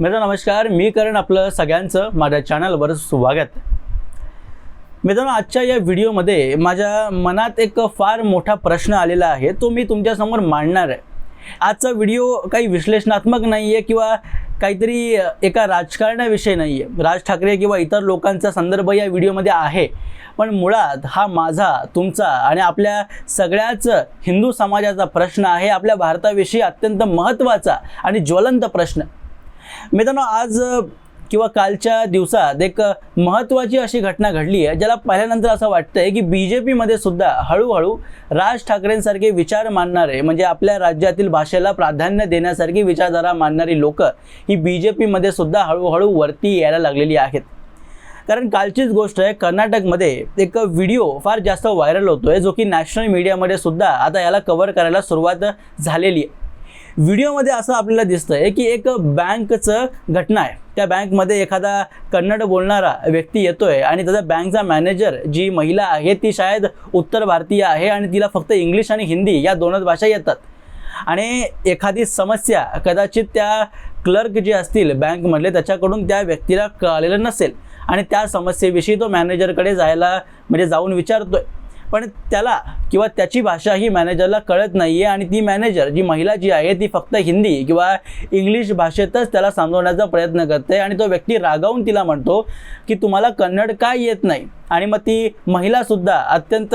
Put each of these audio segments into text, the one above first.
मित्र नमस्कार. मी करण आपलं सगळ्यांचं माझ्या चॅनलवर स्वागत. मित्रांनो आजच्या या व्हिडिओमध्ये माझ्या मनात एक फार मोठा प्रश्न आलेला आहे. तो मी तुमच्यासमोर मांडणार आहे. आजचा व्हिडिओ काही विश्लेषणात्मक नाही आहे किंवा काहीतरी एका राजकारणाविषयी नाही आहे राज ठाकरे किंवा इतर लोकांचा संदर्भ या व्हिडिओमध्ये आहे. पण मुळात हा माझा तुमचा आणि आपल्या सगळ्याच हिंदू समाजाचा प्रश्न आहे. आपल्या भारताविषयी अत्यंत महत्त्वाचा आणि ज्वलंत प्रश्न. मित्रांनो आज किंवा कालच्या दिवसात एक महत्त्वाची अशी घटना घडली आहे ज्याला पाहिल्यानंतर असं वाटतंय की बी जे पीमध्ये सुद्धा हळूहळू राज ठाकरेंसारखे विचार मानणारे म्हणजे आपल्या राज्यातील भाषेला प्राधान्य देण्यासारखी विचारधारा मानणारी लोक ही बी जे पीमध्ये सुद्धा हळूहळू वरती यायला लागलेली आहेत. कारण कालचीच गोष्ट आहे कर्नाटकमध्ये एक व्हिडिओ फार जास्त व्हायरल होतो आहे जो की नॅशनल मीडियामध्ये सुद्धा आता याला कव्हर करायला सुरुवात झालेली आहे. व्हिडिओमध्ये असं आपल्याला दिसतंय की एक बँकचं घटना आहे. त्या बँकमध्ये एखादा कन्नड बोलणारा व्यक्ती येतोय आणि त्याचा बँकचा मॅनेजर जी महिला आहे ती शायद उत्तर भारतीय आहे आणि तिला फक्त इंग्लिश आणि हिंदी या दोनच भाषा येतात. आणि एखादी समस्या कदाचित त्या क्लर्क जे असतील बँकमधले त्याच्याकडून त्या व्यक्तीला कळलेलं नसेल. आणि त्या समस्येविषयी तो मॅनेजरकडे जायला म्हणजे जाऊन विचारतोय. पण त्याला किंवा त्याची भाषा ही मॅनेजरला कळत नाही आहे आणि ती मॅनेजर जी महिला जी आहे ती फक्त हिंदी किंवा इंग्लिश भाषेतच त्याला समजवण्याचा प्रयत्न करते आणि तो व्यक्ती रागावून तिला म्हणतो की तुम्हाला कन्नड काय येत नाही. आणि मग ती महिलासुद्धा अत्यंत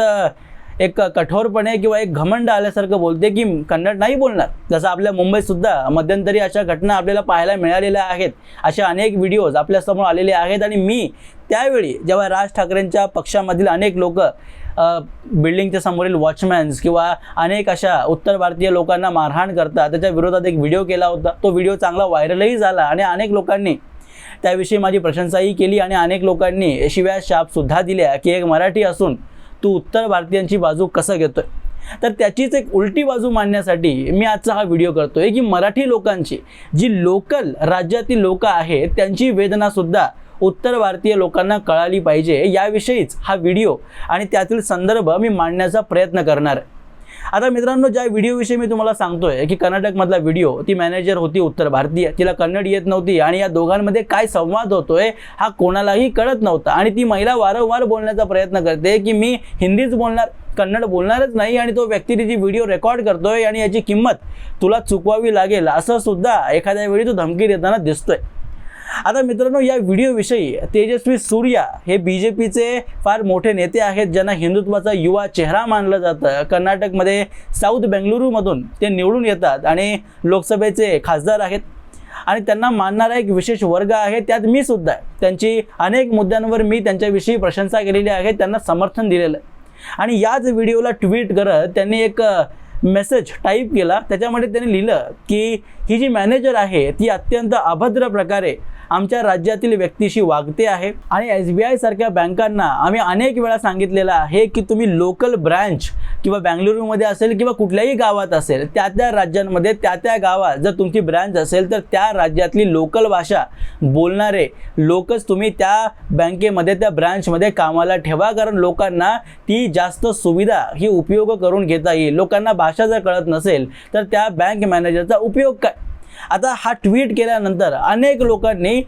एक कठोरपणे किंवा एक घमंड आल्यासारखं बोलते की कन्नड नाही बोलणार. जसं आपल्या मुंबईसुद्धा मध्यंतरी अशा घटना आपल्याला पाहायला मिळालेल्या आहेत. अशा अनेक व्हिडिओज आपल्यासमोर आलेले आहेत आणि मी त्यावेळी जेव्हा राज ठाकरेंच्या पक्षामधील अनेक लोक बिल्डिंगच्या समोरील वॉचमॅन्स किंवा अनेक अशा उत्तर भारतीय लोकांना मारहाण करतात. त्याच्या विरोधात एक व्हिडिओ केला होता. तो व्हिडिओ चांगला व्हायरलही झाला आणि अनेक लोकांनी त्याविषयी माझी प्रशंसाही केली आणि अनेक लोकांनी शिव्या शापसुद्धा दिल्या की एक मराठी असून तू उत्तर भारतीयांची बाजू कसं घेतोय? तर त्याचीच एक उलटी बाजू मांडण्यासाठी मी आजचा हा व्हिडिओ करतोय की मराठी लोकांची जी लोकल राज्यातील लोकं आहेत त्यांची वेदनासुद्धा उत्तर भारतीय लोकांना कळाली पाहिजे याविषयीच हा व्हिडिओ आणि त्यातील संदर्भ मी मांडण्याचा प्रयत्न करणार. आहे आता मित्रांनो ज्या व्हिडिओविषयी मी तुम्हाला सांगतोय की कर्नाटकमधला व्हिडिओ ती मॅनेजर होती उत्तर भारतीय तिला कन्नड येत नव्हती आणि या दोघांमध्ये काय संवाद होतोय हा कोणालाही कळत नव्हता आणि ती महिला वारंवार बोलण्याचा प्रयत्न करते की मी हिंदीच बोलणार कन्नड बोलणारच नाही आणि तो व्यक्ती तिची व्हिडिओ रेकॉर्ड करतोय आणि याची किंमत तुला चुकवावी लागेल असं सुद्धा एखाद्या वेळी तो धमकी देताना दिसतोय. आता मित्रांनो या व्हिडिओविषयी तेजस्वी सूर्या हे बी जे पीचे फार मोठे नेते आहेत ज्यांना हिंदुत्वाचा युवा चेहरा मानलं जातं. कर्नाटकमध्ये साऊथ बेंगलुरूमधून ते निवडून येतात आणि लोकसभेचे खासदार आहेत. आणि त्यांना मानणारा एक विशेष वर्ग आहे त्यात मी सुद्धा आहे. त्यांची अनेक मुद्द्यांवर मी त्यांच्याविषयी प्रशंसा केलेली आहे त्यांना समर्थन दिलेलं आहे. आणि याच व्हिडिओला ट्विट करत त्यांनी एक मेसेज टाईप केला. त्याच्यामध्ये त्यांनी लिहिलं की ही जी मॅनेजर आहे ती अत्यंत अभद्र प्रकारे आमच्या राज्यातील व्यक्तीशी वागते आहे. आणि एस बी आय सारख्या बँकांना आम्ही अनेक वेळा सांगितलेलं आहे की तुम्ही लोकल ब्रँच किंवा बँगलुरूमध्ये असेल किंवा कुठल्याही गावात असेल त्या त्या राज्यांमध्ये त्या त्या गावात जर तुमची ब्रँच असेल तर त्या राज्यातली लोकल भाषा बोलणारे लोकच तुम्ही त्या बँकेमध्ये त्या ब्रँचमध्ये कामाला ठेवा. कारण लोकांना ती जास्त सुविधा ही उपयोग करून घेता येईल. लोकांना भाषा जर कळत नसेल तर त्या बँक मॅनेजरचा उपयोग काय? आता हा ट्विट केल्यानंतर अनेक लोकांनी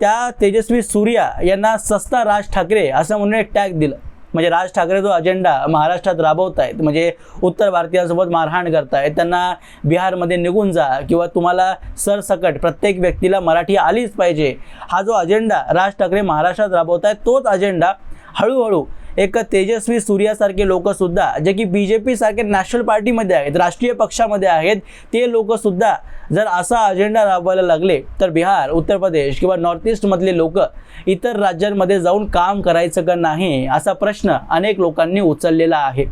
त्या तेजस्वी सूर्या यांना सस्ता राज ठाकरे असं म्हणून एक टॅग दिलं. म्हणजे राज ठाकरे जो अजेंडा महाराष्ट्रात राबवत आहेत म्हणजे उत्तर भारतीयांसोबत मारहाण करतायत त्यांना बिहारमध्ये निघून जा किंवा तुम्हाला सरसकट प्रत्येक व्यक्तीला मराठी आलीच पाहिजे हा जो अजेंडा राज ठाकरे महाराष्ट्रात राबवत आहेत तोच अजेंडा हळूहळू एक तेजस्वी सूर्यासारखे लोकसुद्धा जे की बी जे पीसारखे नॅशनल पार्टीमध्ये आहेत राष्ट्रीय पक्षामध्ये आहेत ते लोकसुद्धा जर असा अजेंडा राबवायला लागले तर बिहार उत्तर प्रदेश किंवा नॉर्थ ईस्टमधले लोक इतर राज्यांमध्ये जाऊन काम करायचं का नाही असा प्रश्न अनेक लोकांनी उचललेला आहे.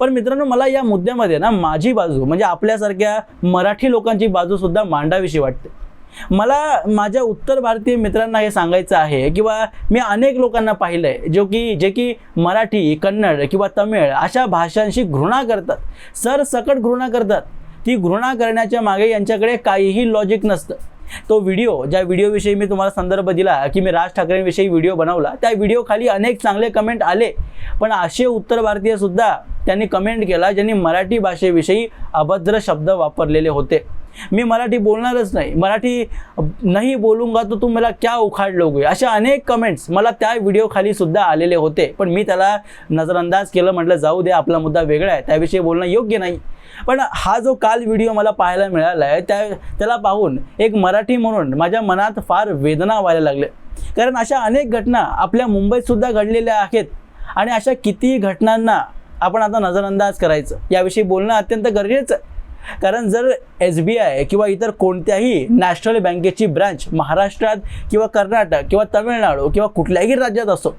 पण मित्रांनो मला या मुद्द्यामध्ये ना माझी बाजू म्हणजे आपल्यासारख्या मराठी लोकांची बाजूसुद्धा मांडावीशी वाटते. मला माझ्या उत्तर भारतीय मित्रांना हे सांगायचं आहे किंवा मी अनेक लोकांना पाहिलं आहे जो की जे की मराठी कन्नड किंवा तमिळ अशा भाषांशी घृणा करतात. सरसकट घृणा करतात. ती घृणा करण्याच्या मागे यांच्याकडे काहीही लॉजिक नसतं. तो व्हिडिओ ज्या व्हिडिओविषयी मी तुम्हाला संदर्भ दिला की मी राज ठाकरेंविषयी व्हिडिओ बनवला त्या व्हिडिओखाली अनेक चांगले कमेंट आले. पण असे उत्तर भारतीयसुद्धा त्यांनी कमेंट केला ज्यांनी मराठी भाषेविषयी अभद्र शब्द वापरलेले होते. मी मराठी बोलणारच नाही. मराठी नाही बोलूंगा तो तू मला क्या उखाड लोगे? अशा अनेक कमेंट्स मला त्या व्हिडिओ खाली सुद्धा आलेले होते. पण मी त्याला नजरअंदाज केलं म्हटलं जाऊ दे आपला मुद्दा वेगळा आहे. त्याविषयी बोलणं योग्य नाही. पण हा जो काल व्हिडिओ मला पाहायला मिळाला आहे त्या त्याला पाहून एक मराठी म्हणून माझ्या मनात फार वेदना व्हायला लागले कारण अशा अनेक घटना आपल्या मुंबईतसुद्धा घडलेल्या आहेत आणि अशा किती घटनांना आपण आता नजरअंदाज करायचं. याविषयी बोलणं अत्यंत गरजेचं आहे. कारण जर एस बी आय किंवा इतर कोणत्याही नॅशनल बँकेची ब्रांच महाराष्ट्रात किंवा कर्नाटक किंवा तमिळनाडू किंवा कुठल्याही राज्यात असो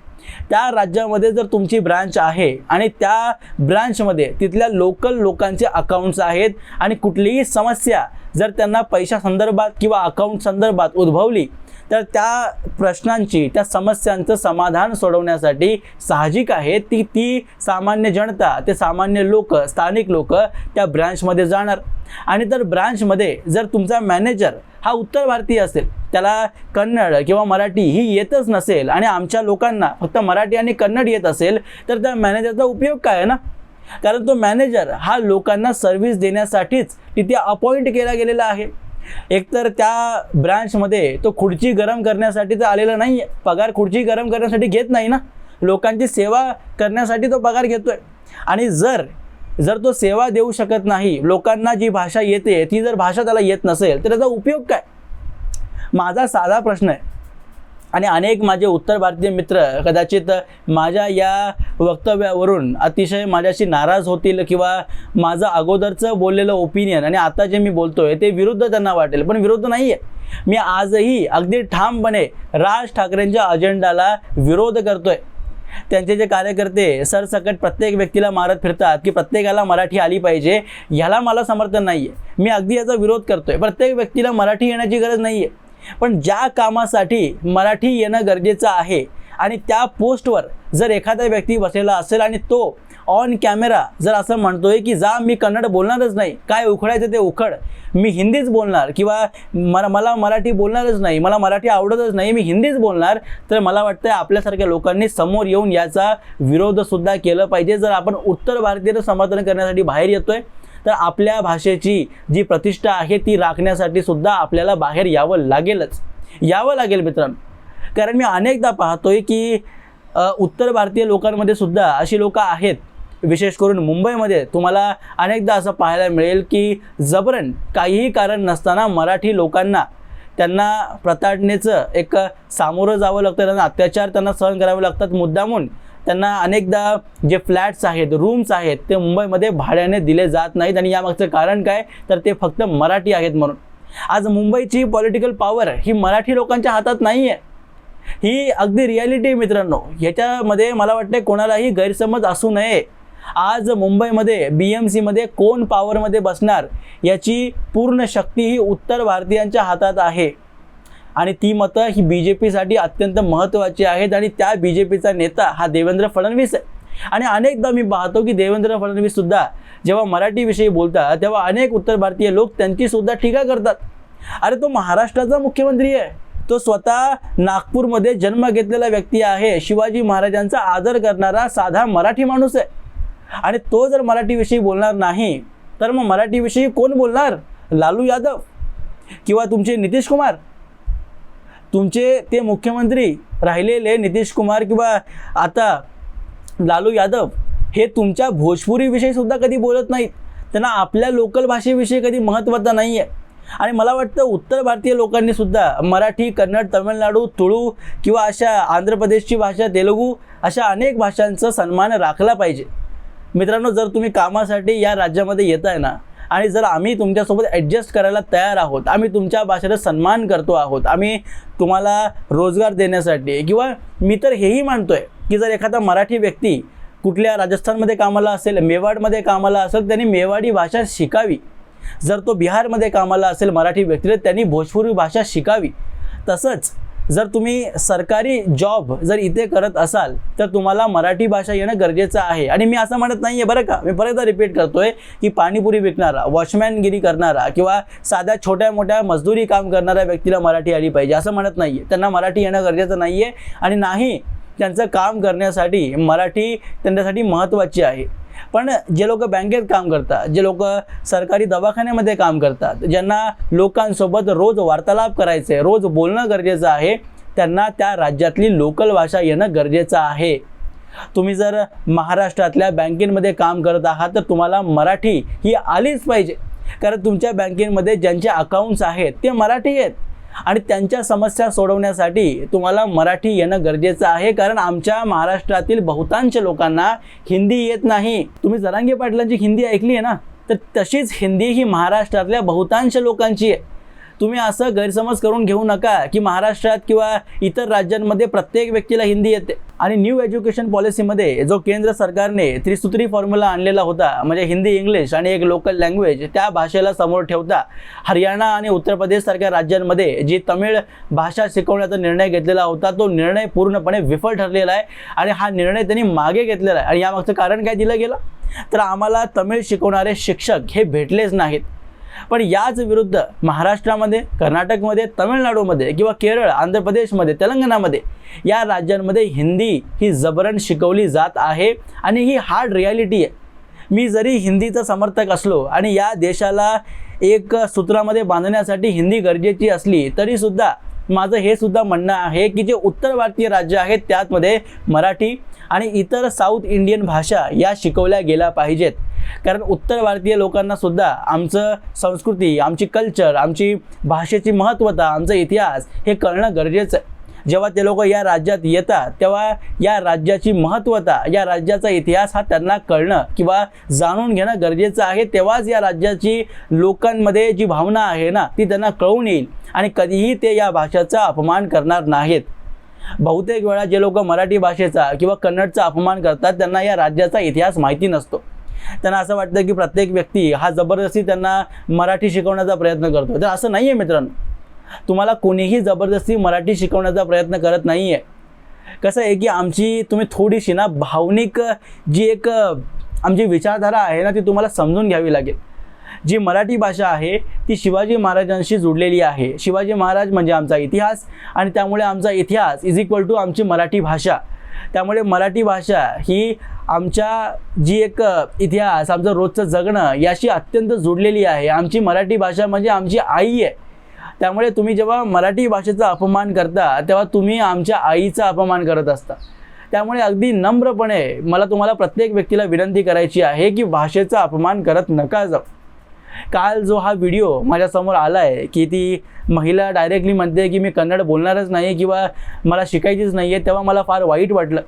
त्या राज्यामध्ये जर तुमची ब्रांच आहे आणि त्या ब्रांचमध्ये तिथल्या लोकल लोकांचे अकाउंट्स आहेत आणि कुठलीही समस्या जर त्यांना पैशा संदर्भात किंवा अकाउंट संदर्भात उद्भवली तर त्या प्रश्नांची त्या समस्यांचं समाधान सोडवण्यासाठी साहजिक आहे ती ती सामान्य जनता ते सामान्य लोक स्थानिक लोक त्या ब्रँचमध्ये जाणार. आणि तर ब्रांचमध्ये जर तुमचा मॅनेजर हा उत्तर भारतीय असेल त्याला कन्नड किंवा मराठी ही येतच नसेल आणि आमच्या लोकांना फक्त मराठी आणि कन्नड येत असेल तर त्या मॅनेजरचा उपयोग काय आहे ना? कारण तो मॅनेजर हा लोकांना सर्व्हिस देण्यासाठीच तिथे अपॉइंट केला गेलेला आहे. एकतर त्या ब्रँचमध्ये तो खुर्ची गरम करण्यासाठी तर आलेला नाही आहे पगार खुर्ची गरम करण्यासाठी घेत नाही ना. लोकांची सेवा करण्यासाठी तो पगार घेतोय. आणि जर जर तो सेवा देऊ शकत नाही लोकांना जी भाषा येते ती जर भाषा त्याला येत नसेल तर त्याचा उपयोग काय? माझा साधा प्रश्न आहे. आणि अनेक माझे उत्तर भारतीय मित्र कदाचित माझ्या या वक्तव्यावरून अतिशय माझ्याशी नाराज होतील किंवा माझं अगोदरचं बोललेलं ओपिनियन आणि आता जे मी बोलतो आहे ते विरुद्ध त्यांना वाटेल. पण विरुद्ध नाही आहे मी आजही अगदी ठामपणे राज ठाकरेंच्या अजेंडाला विरोध करतोय. त्यांचे जे कार्यकर्ते सरसकट प्रत्येक व्यक्तीला मारत फिरतात की प्रत्येकाला मराठी आली पाहिजे ह्याला मला समर्थन नाही आहे मी अगदी याचा विरोध करतोय. प्रत्येक व्यक्तीला मराठी येण्याची गरज नाही आहे पण ज्या कामासाठी मराठी येणं गरजेचं आहे आणि त्या पोस्टवर जर एखादा व्यक्ती बसलेला असेल आणि तो ऑन कॅमेरा जर असं म्हणतोय की जा मी कन्नड बोलणारच नाही. काय उखडायचं ते उखड. मी हिंदीच बोलणार किंवा मला मला मराठी बोलणारच नाही मला मराठी आवडतच नाही मी हिंदीच बोलणार तर मला वाटतं आपल्यासारख्या लोकांनी समोर येऊन याचा विरोधसुद्धा केलं पाहिजे. जर आपण उत्तर भारतीय समर्थन करण्यासाठी बाहेर येतोय तर आपल्या भाषेची जी प्रतिष्ठा आहे ती राखण्यासाठी सुद्धा आपल्याला बाहेर यावं लागेलच. यावं लागेल मित्रांनो. कारण मी अनेकदा पाहतोय की उत्तर भारतीय लोकांमध्ये सुद्धा अशी लोक आहेत विशेष करून मुंबईमध्ये तुम्हाला अनेकदा असं पाहायला मिळेल की जबरन काहीही कारण नसताना मराठी लोकांना त्यांना प्रताडणेचं एक सामोरं जावं लागतं त्यांना अत्याचार त्यांना सहन करावे लागतात. मुद्दामून त्यांना अनेकदा जे फ्लॅट्स आहेत रूम्स आहेत ते मुंबईमध्ये भाड्याने दिले जात नाहीत आणि यामागचं कारण काय? तर ते फक्त मराठी आहेत म्हणून. आज मुंबईची पॉलिटिकल पॉवर ही मराठी लोकांच्या हातात नाही आहे ही अगदी रियालिटी मित्रांनो ह्याच्यामध्ये मला वाटतं कोणालाही गैरसमज असू नये. आज मुंबईमध्ये बी एम सीमध्ये कोण पॉवरमध्ये बसणार याची पूर्ण शक्ती ही उत्तर भारतीयांच्या हातात आहे. आणि ती मतं ही बी जे पीसाठी अत्यंत महत्त्वाची आहेत आणि त्या बी जे पीचा नेता हा देवेंद्र फडणवीस आहे. आणि अनेकदा मी पाहतो की देवेंद्र फडणवीस सुद्धा जेव्हा मराठीविषयी बोलतात तेव्हा अनेक उत्तर भारतीय लोक त्यांची सुद्धा टीका करतात. अरे तो महाराष्ट्राचा मुख्यमंत्री आहे. तो स्वतः नागपूरमध्ये जन्म घेतलेला व्यक्ती आहे. शिवाजी महाराजांचा आदर करणारा साधा मराठी माणूस आहे. आणि तो जर मराठीविषयी बोलणार नाही तर मग मराठीविषयी कोण बोलणार? लालू यादव किंवा तुमचे नितीश कुमार? तुमचे ते मुख्यमंत्री राहिलेले नितीश कुमार किंवा आता लालू यादव हे तुमच्या भोजपुरीविषयीसुद्धा कधी बोलत नाहीत. त्यांना आपल्या लोकल भाषेविषयी कधी महत्त्वाचं नाही आहे आणि मला वाटतं उत्तर भारतीय लोकांनीसुद्धा मराठी कन्नड तमिळनाडू तुळू किंवा अशा आंध्र प्रदेशची भाषा तेलुगू अशा अनेक भाषांचा सन्मान राखला पाहिजे. मित्रांनो जर तुम्ही कामासाठी या राज्यामध्ये येत आहे ना आणि जर आम्ही तुमच्यासोबत ॲडजस्ट करायला तयार आहोत आम्ही तुमच्या भाषेचा सन्मान करतो आहोत आम्ही तुम्हाला रोजगार देण्यासाठी किंवा मी तर हेही मानतो आहे की जर एखादा मराठी व्यक्ती कुठल्या राजस्थानमध्ये कामाला असेल मेवाडमध्ये कामाला असेल त्यांनी मेवाडी भाषा शिकावी. जर तो बिहारमध्ये कामाला असेल मराठी व्यक्ती तर त्यांनी भोजपुरी भाषा शिकावी. तसंच जर तुम्ही सरकारी जॉब जर इथे करत असाल तर तुम्हाला मराठी भाषा येणं गरजेचं आहे. आणि मी असं म्हणत नाही आहे बरं का. मी परत रिपीट करतोय की पाणीपुरी विकणारा वॉचमॅनगिरी करणारा किंवा साध्या छोट्या मोठ्या मजदुरी काम करणाऱ्या व्यक्तीला मराठी आली पाहिजे असं म्हणत नाही आहे त्यांना मराठी येणं गरजेचं नाही आहे आणि नाही त्यांचं काम करण्यासाठी मराठी त्यांच्यासाठी महत्त्वाची आहे. पण जे लोक बँकेत काम करतात जे लोक सरकारी दवाखान्यामध्ये काम करतात ज्यांना लोकांसोबत रोज वार्तालाप करायचं आहे रोज बोलणं गरजेचं आहे त्यांना त्या राज्यातली लोकल भाषा येणं गरजेचं आहे. तुम्ही जर महाराष्ट्रातल्या बँकेमध्ये काम करत आहात तर तुम्हाला मराठी ही आलीच पाहिजे. कारण तुमच्या बँकेमध्ये ज्यांचे अकाउंट्स आहेत ते मराठी आहेत. आणि त्यांच्या समस्या सोडवण्यासाठी तुम्हाला मराठी येणं गरजेचं आहे. कारण आमच्या महाराष्ट्रातील बहुतांश लोकांना हिंदी येत नाही. तुम्ही जरांगे पाटलांची हिंदी ऐकली आहे ना? तर तशीच हिंदी ही महाराष्ट्रातल्या बहुतांश लोकांची आहे. तुम्ही असं गैरसमज करून घेऊ नका की महाराष्ट्रात किंवा इतर राज्यांमध्ये प्रत्येक व्यक्तीला हिंदी येते. आणि न्यू एज्युकेशन पॉलिसीमध्ये जो केंद्र सरकारने त्रिसूत्री फॉर्म्युला आणलेला होता म्हणजे हिंदी इंग्लिश आणि एक लोकल लँग्वेज त्या भाषेला समोर ठेवता हरियाणा आणि उत्तर प्रदेशसारख्या राज्यांमध्ये जी तमिळ भाषा शिकवण्याचा निर्णय घेतलेला होता तो निर्णय पूर्णपणे विफल ठरलेला आहे आणि हा निर्णय त्यांनी मागे घेतलेला आहे. आणि यामागचं कारण काय दिलं गेलं? तर आम्हाला तमिळ शिकवणारे शिक्षक हे भेटलेच नाहीत. पण याच विरुद्ध महाराष्ट्रामध्ये कर्नाटकमध्ये तमिळनाडूमध्ये किंवा केरळ आंध्र प्रदेशमध्ये तेलंगणामध्ये या राज्यांमध्ये हिंदी ही जबरन शिकवली जात आहे आणि ही हार्ड रियालिटी आहे. मी जरी हिंदीचा समर्थक असलो आणि या देशाला एक सूत्रामध्ये बांधण्यासाठी हिंदी गरजेची असली तरीसुद्धा माझं हे सुद्धा म्हणणं आहे की जे उत्तर भारतीय राज्य आहेत त्यातमध्ये मराठी आणि इतर साऊथ इंडियन भाषा या शिकवल्या गेल्या पाहिजेत. कारण उत्तर भारतीय लोकांना सुद्धा आमचं संस्कृती आमची कल्चर आमची भाषेची महत्त्वता आमचा इतिहास हे कळणं गरजेचं आहे. जेव्हा ते लोक या राज्यात येतात तेव्हा या राज्याची महत्त्वता या राज्याचा इतिहास हा त्यांना कळणं किंवा जाणून घेणं गरजेचं आहे. तेव्हाच या राज्याची लोकांमध्ये जी भावना आहे ना ती त्यांना कळून येईल आणि कधीही ते या भाषेचा अपमान करणार नाहीत. बहुतेक वेळा जे लोक मराठी भाषेचा किंवा कन्नडचा अपमान करतात त्यांना या राज्याचा इतिहास माहिती नसतो. त्यांना असं वाटतं की प्रत्येक व्यक्ती हा जबरदस्ती त्यांना मराठी शिकवण्याचा प्रयत्न करतो. तर असं नाही आहे मित्रांनो. तुम्हाला कोणीही जबरदस्ती मराठी शिकवण्याचा प्रयत्न करत नाही आहे कसं आहे की आमची तुम्ही थोडीशी ना भावनिक जी एक आमची विचारधारा आहे ना ती तुम्हाला समजून घ्यावी लागेल. जी मराठी भाषा आहे ती शिवाजी महाराजांशी जुडलेली आहे. शिवाजी महाराज म्हणजे आमचा इतिहास आणि त्यामुळे आमचा इतिहास इज इक्वल टू आमची मराठी भाषा. त्यामुळे मराठी भाषा ही आमच्या जी एक इतिहास आमचं रोजचं जगणं याशी अत्यंत जुडलेली आहे. आमची मराठी भाषा म्हणजे आमची आई आहे. त्यामुळे तुम्ही जेव्हा मराठी भाषेचा अपमान करता तेव्हा तुम्ही आमच्या आईचा अपमान करत असता. त्यामुळे अगदी नम्रपणे मला तुम्हाला प्रत्येक व्यक्तीला विनंती करायची आहे की भाषेचा अपमान करत नका जाऊ. काल जो हा व्हिडिओ माझ्यासमोर आला आहे की ती महिला डायरेक्टली म्हणते की मी कन्नड बोलणारच नाही किंवा मला शिकायचीच नाही आहे तेव्हा मला फार वाईट वाटलं.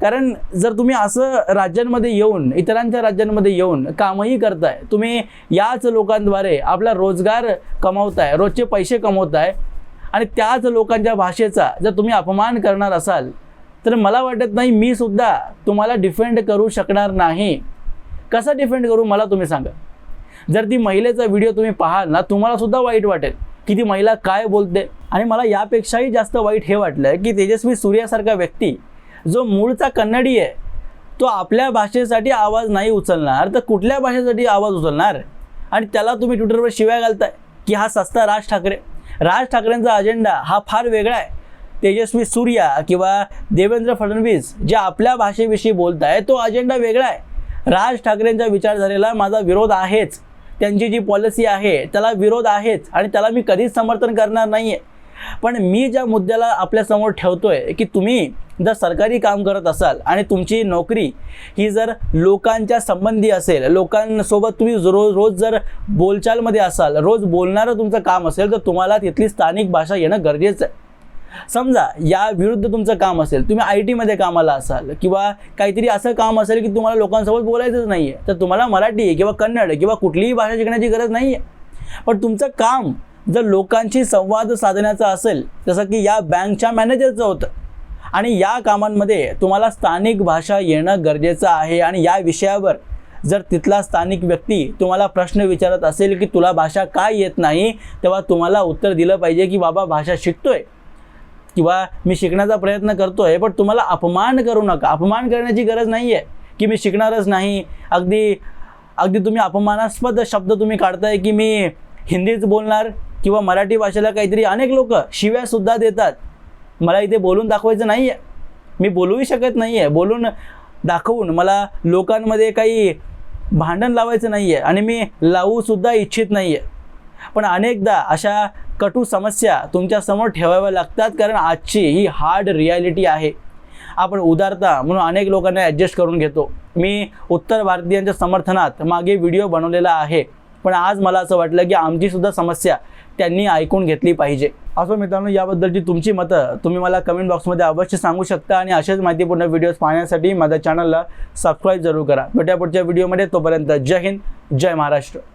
कारण जर तुम्ही असं राज्यांमध्ये येऊन इतरांच्या राज्यांमध्ये येऊन कामही करताय तुम्ही याच लोकांद्वारे आपला रोजगार कमवताय रोजचे पैसे कमवताय आणि त्याच लोकांच्या भाषेचा जर तुम्ही अपमान करणार असाल तर मला वाटत नाही मी सुद्धा तुम्हाला डिफेंड करू शकणार नाही. कसा डिफेंड करू मला तुम्ही सांगा. जर ती महिलेचा व्हिडिओ तुम्ही पाहाल ना तुम्हाला सुद्धा वाईट वाटेल. की ती महिला काय बोलते? आणि मला यापेक्षाही जास्त वाईट हे वाटलं की तेजस्वी सूर्यासारखा व्यक्ती जो मूळचा कन्नडी आहे तो आपल्या भाषेसाठी आवाज नाही उचलणार तर कुठल्या भाषेसाठी आवाज उचलणार? आणि त्याला तुम्ही ट्विटरवर शिव्या घालताय की हा सस्ता राज ठाकरे. राज ठाकरेंचा अजेंडा हा फार वेगळा आहे. तेजस्वी सूर्या किंवा देवेंद्र फडणवीस जे आपल्या भाषेविषयी बोलत आहे तो अजेंडा वेगळा आहे. राज ठाकरेंच्या विचारधारेला माझा विरोध आहेच. त्यांची जी पॉलिसी आहे त्याला विरोध आहेच आणि त्याला मी कधीच समर्थन करणार नाही आहे पण मी ज्या मुद्द्याला आपल्यासमोर ठेवतो आहे की तुम्ही जर सरकारी काम करत असाल आणि तुमची नोकरी ही जर लोकांच्या संबंधी असेल लोकांसोबत तुम्ही रोज रोज जर बोलचालमध्ये असाल रोज बोलणारं तुमचं काम असेल तर तुम्हाला तिथली स्थानिक भाषा येणं गरजेचं आहे. समजा या विरुद्ध तुमचं काम असेल तुम्ही आय टीमध्ये कामाला असाल किंवा काहीतरी असं काम असेल की तुम्हाला लोकांसोबत बोलायचंच नाही आहे तर तुम्हाला मराठी किंवा कन्नड किंवा कुठलीही भाषा शिकण्याची गरज नाही आहे पण तुमचं काम जर लोकांशी संवाद साधण्याचा असेल जसं की या बँकच्या मॅनेजरचं होतं आणि या कामांमध्ये तुम्हाला स्थानिक भाषा येणं गरजेचं आहे आणि या विषयावर जर तिथला स्थानिक व्यक्ती तुम्हाला प्रश्न विचारत असेल की तुला भाषा काय येत नाही तेव्हा तुम्हाला उत्तर दिलं पाहिजे की बाबा भाषा शिकतोय. किंवा मी शिकण्याचा प्रयत्न करतो आहे पण तुम्हाला अपमान करू नका. अपमान करण्याची गरज नाही आहे की मी शिकणारच नाही. अगदी अगदी तुम्ही अपमानास्पद शब्द तुम्ही काढताय की मी हिंदीच बोलणार किंवा मराठी भाषेला काहीतरी अनेक लोक शिव्यासुद्धा देतात. मला इथे बोलून दाखवायचं नाही आहे मी बोलूही शकत नाही आहे बोलून दाखवून मला लोकांमध्ये काही भांडण लावायचं नाही आहे आणि मी लावूसुद्धा इच्छित नाही आहे पण अनेकदा अशा कटू समस्या तुमच्यासमोर ठेवाव्या लागतात कारण आजची ही हार्ड रियालिटी आहे. आपण उदारता म्हणून अनेक लोकांना ॲडजस्ट करून घेतो. मी उत्तर भारतीयांच्या समर्थनात मागे व्हिडिओ बनवलेला आहे पण आज मला असं वाटलं की आमचीसुद्धा समस्या त्यांनी ऐकून घेतली पाहिजे. असो मित्रांनो याबद्दलची तुमची मतं तुम्ही मला कमेंट बॉक्समध्ये अवश्य सांगू शकता आणि असेच माहितीपूर्ण व्हिडिओज पाहण्यासाठी माझ्या चॅनलला सबस्क्राईब जरूर करा. भेट्या पुढच्या व्हिडिओमध्ये तोपर्यंत जय हिंद जय महाराष्ट्र.